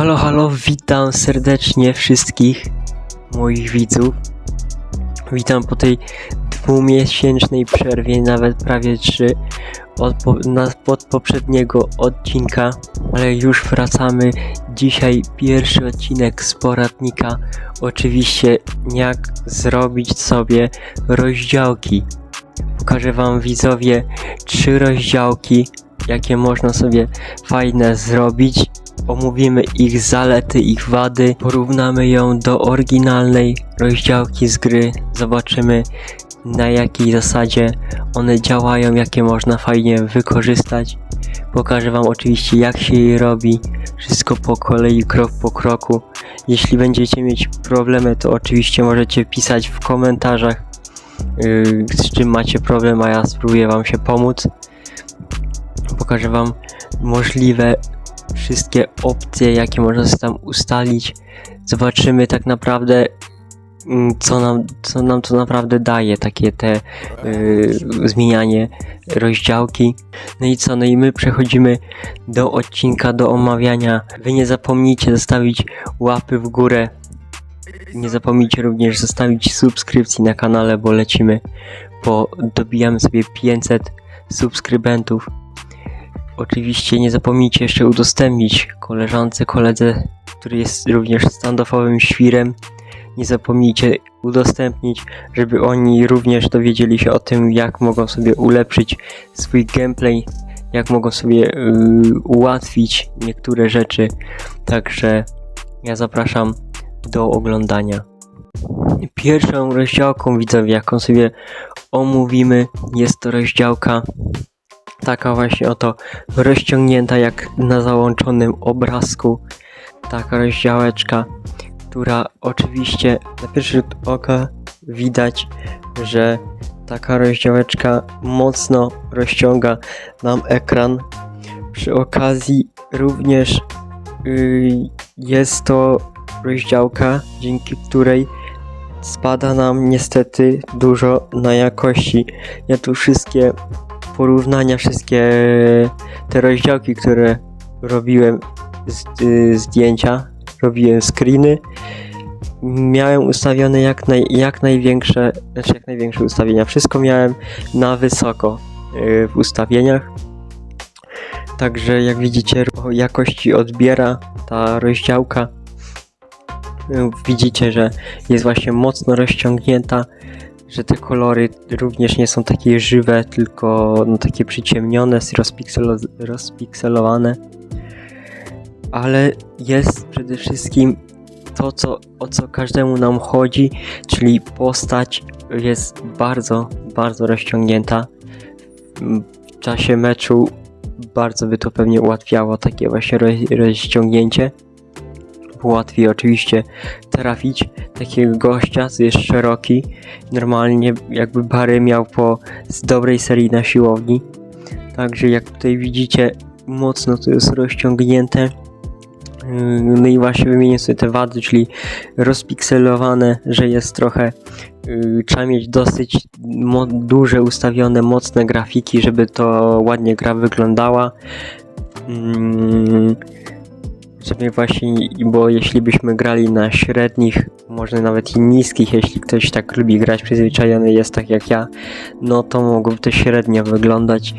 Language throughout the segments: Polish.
Halo, halo, witam serdecznie wszystkich moich widzów. Witam po tej dwumiesięcznej przerwie, nawet prawie trzy, od, po, na, od poprzedniego odcinka, ale już wracamy. Dzisiaj pierwszy odcinek z poradnika. Oczywiście, jak zrobić sobie rozdziałki. Pokażę Wam widzowie trzy rozdziałki, jakie można sobie fajne zrobić omówimy ich zalety, ich wady, porównamy ją do oryginalnej rozdziałki z gry, zobaczymy na jakiej zasadzie one działają, jakie można fajnie wykorzystać. Pokażę Wam oczywiście jak się je robi, wszystko po kolei, krok po kroku. Jeśli będziecie mieć problemy, to oczywiście możecie pisać w komentarzach, yy, z czym macie problem, a ja spróbuję Wam się pomóc. Pokażę Wam możliwe wszystkie opcje, jakie można sobie tam ustalić. Zobaczymy tak naprawdę, mm, co nam, co nam to naprawdę daje, takie te yy, zmienianie rozdziałki. No i co, no i my przechodzimy do odcinka, do omawiania. Wy nie zapomnijcie zostawić łapy w górę. Nie zapomnijcie również zostawić subskrypcji na kanale, bo lecimy po, dobijamy sobie 500 subskrybentów. Oczywiście nie zapomnijcie jeszcze udostępnić koleżance, koledze, który jest również standoffowym świrem. Nie zapomnijcie udostępnić, żeby oni również dowiedzieli się o tym, jak mogą sobie ulepszyć swój gameplay, jak mogą sobie yy, ułatwić niektóre rzeczy. Także ja zapraszam do oglądania. Pierwszą rozdziałką widzowie, jaką sobie omówimy, jest to rozdziałka taka właśnie oto rozciągnięta jak na załączonym obrazku. Taka rozdziałeczka, która oczywiście na pierwszy rzut oka widać, że taka rozdziałeczka mocno rozciąga nam ekran. Przy okazji również yy, jest to rozdziałka, dzięki której spada nam niestety dużo na jakości. Ja tu wszystkie porównania, wszystkie te rozdziałki, które robiłem z, y, zdjęcia, robiłem screeny, miałem ustawione jak, naj, jak największe, znaczy jak największe ustawienia. Wszystko miałem na wysoko y, w ustawieniach. Także jak widzicie, jakości odbiera ta rozdziałka. Widzicie, że jest właśnie mocno rozciągnięta że te kolory również nie są takie żywe, tylko no, takie przyciemnione, rozpikselo rozpikselowane. Ale jest przede wszystkim to, co, o co każdemu nam chodzi, czyli postać jest bardzo, bardzo rozciągnięta. W czasie meczu bardzo by to pewnie ułatwiało takie właśnie rozciągnięcie łatwiej oczywiście trafić takiego gościa, co jest szeroki. Normalnie jakby Bary miał po z dobrej serii na siłowni. Także jak tutaj widzicie, mocno to jest rozciągnięte. Yy, no i właśnie wymienię sobie te wady, czyli rozpikselowane, że jest trochę yy, trzeba mieć dosyć duże ustawione, mocne grafiki, żeby to ładnie gra wyglądała. Sobie właśnie, bo jeśli byśmy grali na średnich, może nawet i niskich, jeśli ktoś tak lubi grać, przyzwyczajony jest tak jak ja, no to mogłoby to średnio wyglądać,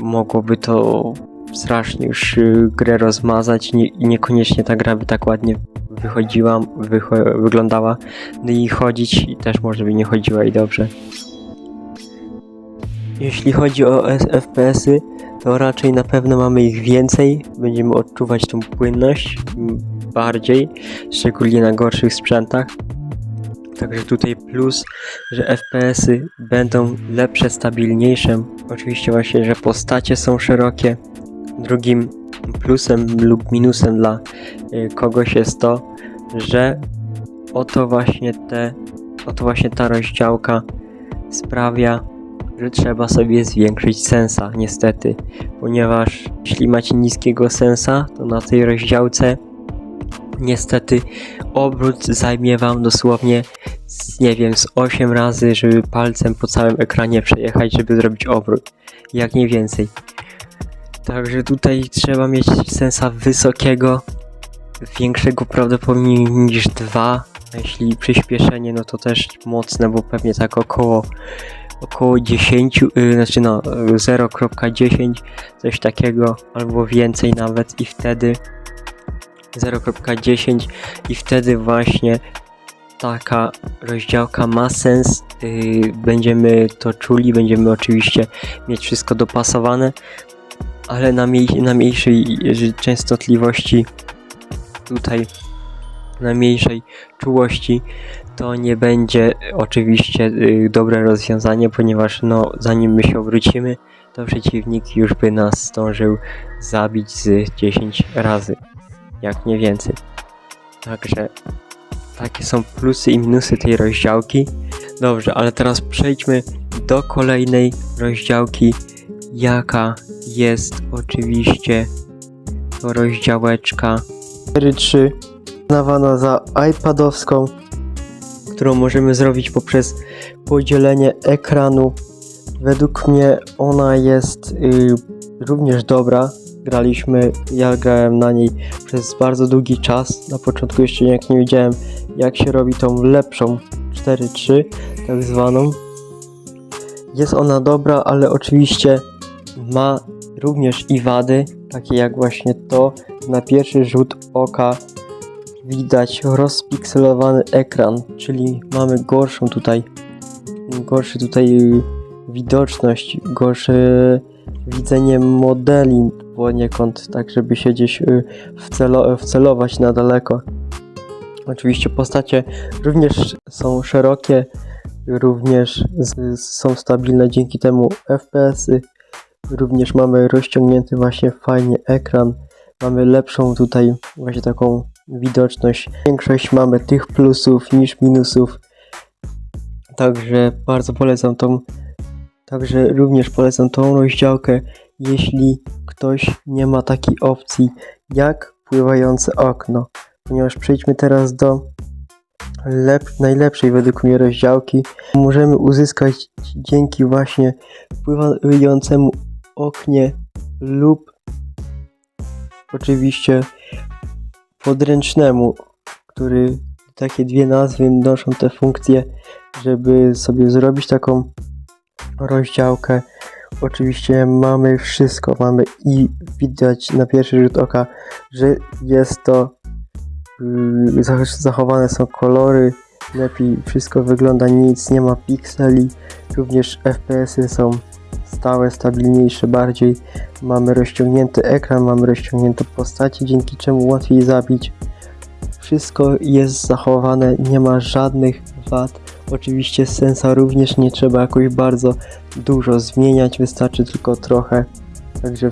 mogłoby to strasznie już y, grę rozmazać. I nie, niekoniecznie ta gra by tak ładnie wychodziła, wycho wyglądała, no i chodzić i też może by nie chodziła i dobrze. Jeśli chodzi o FPS-y, to raczej na pewno mamy ich więcej. Będziemy odczuwać tą płynność bardziej, szczególnie na gorszych sprzętach. Także tutaj plus, że FPS-y będą lepsze, stabilniejsze. Oczywiście właśnie, że postacie są szerokie. Drugim plusem lub minusem dla y, kogoś jest to, że oto właśnie te, oto właśnie ta rozdziałka sprawia, że trzeba sobie zwiększyć sensa, niestety, ponieważ jeśli macie niskiego sensa, to na tej rozdziałce niestety obrót zajmie wam dosłownie z, nie wiem, z 8 razy, żeby palcem po całym ekranie przejechać, żeby zrobić obrót, jak nie więcej. Także tutaj trzeba mieć sensa wysokiego, większego prawdopodobnie niż 2, a jeśli przyspieszenie, no to też mocne, bo pewnie tak około około 10, yy, znaczy no yy, 0.10, coś takiego, albo więcej nawet i wtedy 0.10 i wtedy właśnie taka rozdziałka ma sens, yy, będziemy to czuli, będziemy oczywiście mieć wszystko dopasowane, ale na, na mniejszej częstotliwości tutaj na mniejszej czułości to nie będzie oczywiście y, dobre rozwiązanie, ponieważ no zanim my się obrócimy, to przeciwnik już by nas zdążył zabić z 10 razy, jak nie więcej. Także takie są plusy i minusy tej rozdziałki. Dobrze, ale teraz przejdźmy do kolejnej rozdziałki, jaka jest oczywiście to rozdziałeczka 4.3 uznawana za iPadowską, którą możemy zrobić poprzez podzielenie ekranu. Według mnie ona jest y, również dobra. Graliśmy, ja grałem na niej przez bardzo długi czas. Na początku jeszcze jak nie wiedziałem jak się robi tą lepszą 4.3 tak zwaną. Jest ona dobra, ale oczywiście ma również i wady, takie jak właśnie to, na pierwszy rzut oka widać rozpikselowany ekran, czyli mamy gorszą tutaj, gorszy tutaj widoczność, gorsze widzenie modeli poniekąd, tak żeby się gdzieś y, wcelo, wcelować na daleko. Oczywiście postacie również są szerokie, również są stabilne dzięki temu FPS-y. Również mamy rozciągnięty właśnie fajnie ekran. Mamy lepszą tutaj właśnie taką widoczność. Większość mamy tych plusów niż minusów. Także bardzo polecam tą. Także również polecam tą rozdziałkę, jeśli ktoś nie ma takiej opcji jak pływające okno. Ponieważ przejdźmy teraz do lep- najlepszej według mnie rozdziałki. Możemy uzyskać dzięki właśnie pływającemu oknie lub oczywiście podręcznemu, który takie dwie nazwy noszą te funkcje, żeby sobie zrobić taką rozdziałkę. Oczywiście mamy wszystko, mamy i widać na pierwszy rzut oka, że jest to yy, zach- zachowane są kolory, lepiej wszystko wygląda, nic nie ma pikseli, również FPS-y są stałe, stabilniejsze bardziej. Mamy rozciągnięty ekran, mamy rozciągnięte postacie, dzięki czemu łatwiej zabić. Wszystko jest zachowane, nie ma żadnych wad. Oczywiście sensa również nie trzeba jakoś bardzo dużo zmieniać, wystarczy tylko trochę. Także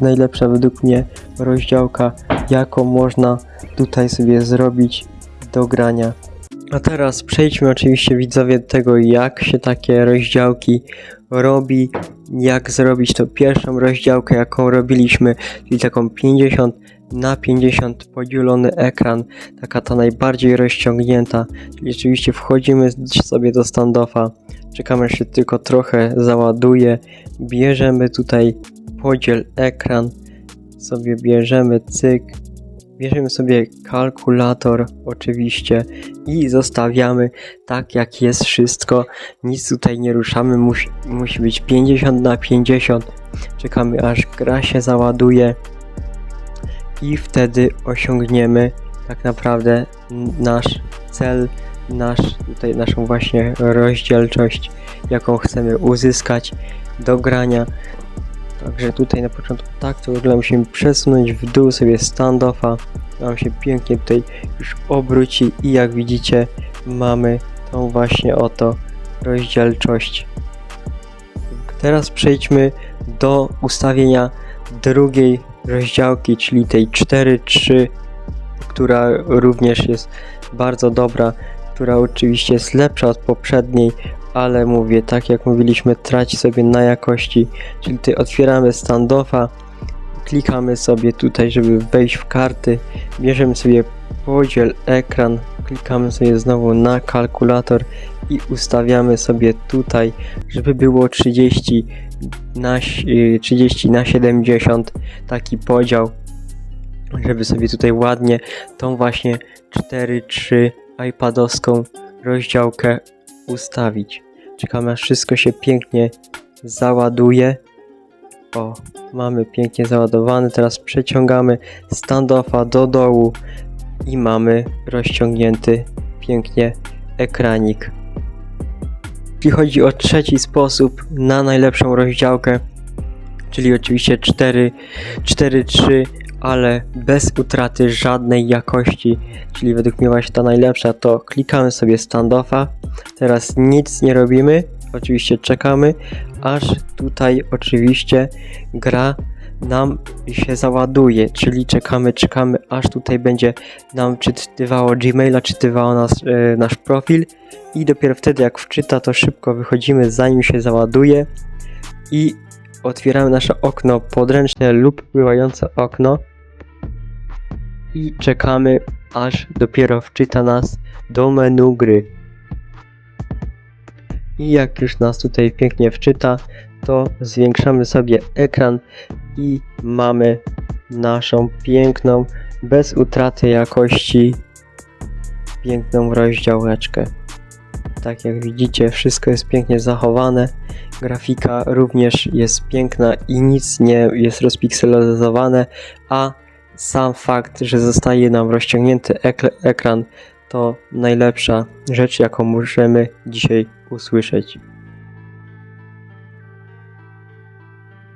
najlepsza według mnie rozdziałka, jaką można tutaj sobie zrobić do grania. A teraz przejdźmy oczywiście widzowie do tego, jak się takie rozdziałki robi, jak zrobić tą pierwszą rozdziałkę, jaką robiliśmy, czyli taką 50 na 50 podzielony ekran, taka ta najbardziej rozciągnięta, czyli rzeczywiście wchodzimy sobie do standoffa, czekamy aż się tylko trochę załaduje, bierzemy tutaj podziel ekran, sobie bierzemy cyk, bierzemy sobie kalkulator oczywiście i zostawiamy tak jak jest wszystko, nic tutaj nie ruszamy, musi, musi być 50 na 50, czekamy aż gra się załaduje i wtedy osiągniemy tak naprawdę nasz cel, nasz tutaj naszą właśnie rozdzielczość, jaką chcemy uzyskać do grania. Także tutaj na początku tak to wygląda, musimy przesunąć w dół sobie standoffa, nam się pięknie tutaj już obróci i jak widzicie mamy tą właśnie oto rozdzielczość. Teraz przejdźmy do ustawienia drugiej rozdziałki, czyli tej 4.3, która również jest bardzo dobra, która oczywiście jest lepsza od poprzedniej, ale mówię, tak jak mówiliśmy, traci sobie na jakości, czyli tutaj otwieramy standoffa, klikamy sobie tutaj, żeby wejść w karty, bierzemy sobie podziel ekran, klikamy sobie znowu na kalkulator i ustawiamy sobie tutaj, żeby było 30 na, si- y, 30 na 70 taki podział. żeby sobie tutaj ładnie tą właśnie 4.3 iPadowską rozdziałkę ustawić. Czekamy aż wszystko się pięknie załaduje. O, mamy pięknie załadowane. Teraz przeciągamy standoffa do dołu i mamy rozciągnięty pięknie ekranik. Jeśli chodzi o trzeci sposób na najlepszą rozdziałkę, czyli oczywiście 4 4.3, ale bez utraty żadnej jakości, czyli według mnie właśnie ta najlepsza, to klikamy sobie standoffa. Teraz nic nie robimy, oczywiście czekamy, aż tutaj oczywiście gra nam się załaduje, czyli czekamy, czekamy, aż tutaj będzie nam czytywało Gmaila, czytywało nas, e, nasz profil. I dopiero wtedy jak wczyta, to szybko wychodzimy zanim się załaduje. I otwieramy nasze okno podręczne lub pływające okno. I czekamy aż dopiero wczyta nas do menu gry. I jak już nas tutaj pięknie wczyta, to zwiększamy sobie ekran i mamy naszą piękną, bez utraty jakości, piękną rozdziałeczkę. Tak jak widzicie, wszystko jest pięknie zachowane. Grafika również jest piękna i nic nie jest rozpikselozowane, a sam fakt, że zostaje nam rozciągnięty ekran, to najlepsza rzecz, jaką możemy dzisiaj usłyszeć.